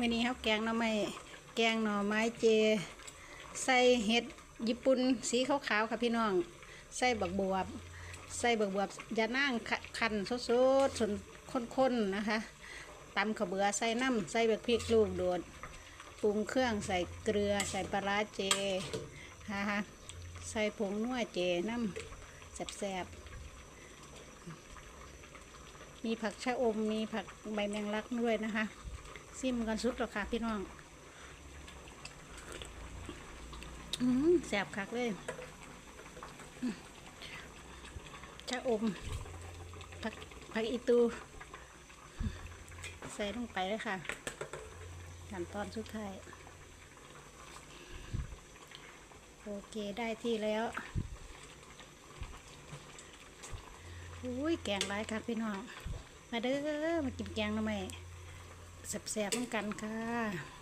มื่อนี้เขาแกงหน่อไม้แกงหน่อไม้เจ ใส่เห็ดญี่ปุ่นสีขาวๆค่ะพี่น้อง ใส่บักบวบ ใส่บักบวบยานั่งขคันสดๆส่วนข้นๆนะคะตำข้าเบือใส่น้ำใส่เบกพริกลูกโดดปรุงเครื่องใส่เกลือใส่ปลาร้าเจนะคะใส่ผงนัวเจน้ำแซ่บๆมีผักชะอมมีผักใบแมงลักด้วยนะคะ ซิมกันสุดหรอค่ะพี่น้อง อืมแสบคักเลยชะอมผักผักอีตู ใส่ลงไปเลยค่ะขั้นตอนสุดท้าย โอเคได้ที่แล้วอุ้ยแกงไรครับพี่น้อง มาเด้อมากินแกงหน่อไม้ แซ่บๆเหมือนกันค่ะ